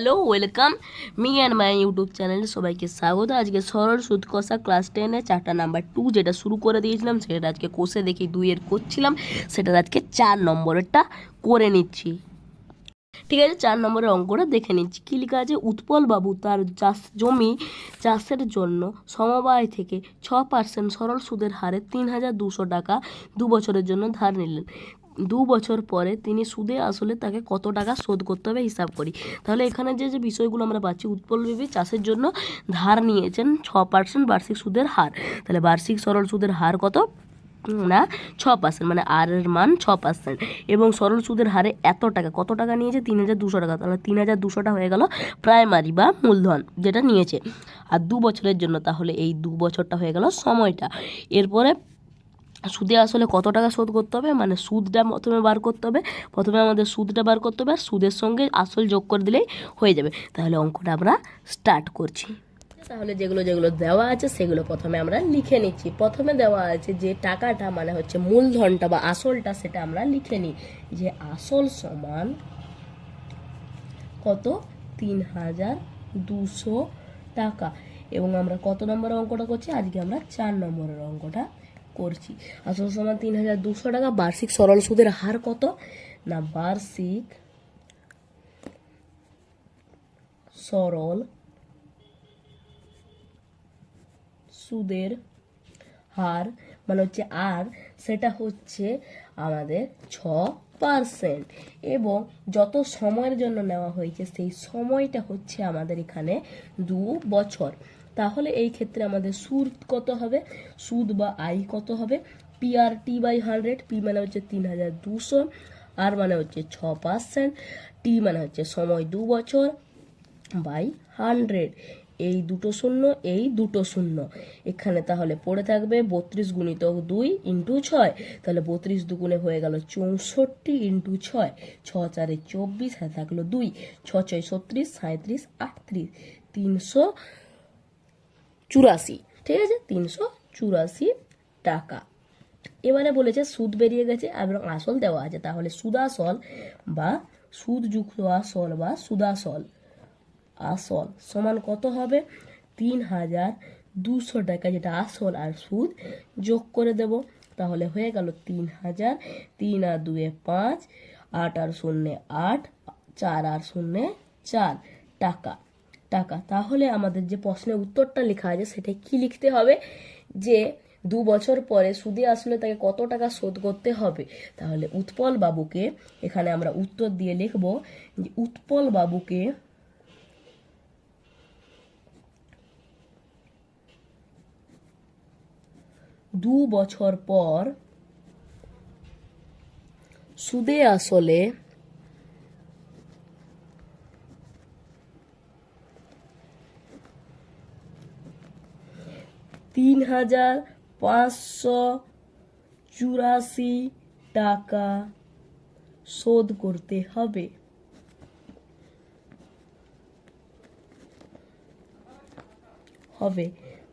Hello welcome me and my YouTube চ্যানেলে সবাইকে স্বাগত। আজকে সরল সুদ কষা ক্লাস টেনে চারটা নাম্বার টু যেটা শুরু করে দিয়েছিলাম, সেটা আজকে কষে দেখি দুইয়ের করছিলাম, সেটা আজকে চার নম্বরেরটা করে নিচ্ছি। ঠিক আছে, চার নম্বরের অঙ্কটা দেখে নিচ্ছি। কী লেখা আছে? উৎপল বাবু তার চাষ জমি চাষের জন্য সমবায় থেকে ছ পার্সেন্ট সরল সুদের হারে তিন হাজার দুশো টাকা দু বছরের জন্য ধার নিলেন। দু বছর পরে তিনি সুদে আসলে তাকে কত টাকা শোধ করতে হবে হিসাব করি। তাহলে এখানে যে যে বিষয়গুলো আমরা পাচ্ছি, উৎপল বিবি চাষের জন্য ধার নিয়েছেন ছ পার্সেন্ট বার্ষিক সুদের হার। তাহলে বার্ষিক সরল সুদের হার কত? না, ছ পার্সেন্ট মানে আর এর মান ছ পার্সেন্ট এবং সরল সুদের হারে এত টাকা, কত টাকা নিয়েছে? তিন হাজার দুশো টাকা। তাহলে তিন হাজার দুশোটা হয়ে গেল প্রাইমারি বা মূলধন যেটা নিয়েছে। আর দু বছরের জন্য তাহলে এই দু বছরটা হয়ে গেল সময়টা। এরপরে সুদে আসলে কত টাকা শোধ করতে হবে? মানে সুদটা প্রথমে বার করতে হবে। প্রথমে আমাদের সুদটা বার করতে হবে আর সুদের সঙ্গে আসল যোগ করে দিলেই হয়ে যাবে। তাহলে অঙ্কটা আমরা স্টার্ট করছি। তাহলে যেগুলো যেগুলো দেওয়া আছে সেগুলো প্রথমে আমরা লিখে নিচ্ছি। প্রথমে দেওয়া আছে যে টাকাটা মানে হচ্ছে মূলধনটা বা আসলটা সেটা আমরা লিখে নিই। যে আসল সমান কত? তিন হাজার দুশো টাকা। এবং আমরা কত নম্বরের অঙ্কটা করছি? আজকে আমরা চার নম্বরের অঙ্কটা করছি। আসল সমান তিন হাজার দুশো টাকা, বার্ষিক সরল সুদের হার কত? না, বার্ষিক সরল সুদের হার মানে হচ্ছে আর, সেটা হচ্ছে আমাদের ছ পার্সেন্ট এবং যত সময়ের জন্য নেওয়া হয়েছে সেই সময়টা হচ্ছে আমাদের এখানে দু বছর। তাহলে এই ক্ষেত্রে আমাদের সুদ কত হবে? সুদ বা আয় কত হবে? P R T by hundred P মানে হচ্ছে তিন হাজার দুশো আর মানে হচ্ছে ছ পার্সেন্ট টি মানে হচ্ছে সময় দু বছর বাই হান্ড্রেড এই দুটো শূন্য, এই দুটো শূন্য। এখানে তাহলে পড়ে থাকবে বত্রিশ গুণিত দুই ইন্টু ছয়। তাহলে বত্রিশ দুগুণে হয়ে গেল চৌষট্টি ইন্টু ছয়। ছ চারে চব্বিশ হ্যাঁ থাকল দুই। ছ ছয় ছত্রিশ সাঁত্রিশ আটত্রিশ। তিনশো চুরাশি, ঠিক আছে? তিনশো চুরাশি টাকা। এবারে বলেছে সুদ বেরিয়ে গেছে এবং আসল দেওয়া আছে। তাহলে সুদাসল বা সুদযুক্ত আসল বা সুদাসল। আসল। সমান কত হবে? তিন হাজার দুশো টাকা, যেটা আসল আর সুদ, যোগ করে দেব। তাহলে হয়ে গেল তিন হাজার তিন আর দুয়ে পাঁচ, আট আর শূন্য আট, চার আর শূন্য চার টাকা। টাকা। তাহলে আমাদের যে প্রশ্নের উত্তরটা লেখা আছে, সেটা কি লিখতে হবে? যে দু বছর পরে সুদে আসলে তাকে কত টাকা শোধ করতে হবে? তাহলে উৎপল বাবুকে এখানে আমরা উত্তর দিয়ে লিখব যে উৎপল বাবুকে দু বছর পর সুদে আসলে তিন হাজার পাঁচশো চুরাশি টাকা শোধ করতে হবে। হবে।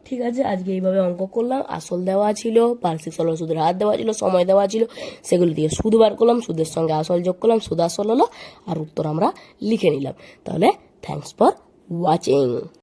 ঠিক আছে, আজকে এইভাবে অঙ্ক করলাম, আসল দেওয়া ছিল বার্ষিক সরল সুদের হাত দেওয়া ছিল, সময় দেওয়া ছিল, সেগুলো দিয়ে সুদ বার করলাম, সুদের সঙ্গে আসল যোগ করলাম, সুদ আসল হলো, আর উত্তর আমরা লিখে নিলাম। তাহলে থ্যাংকস ফর ওয়াচিং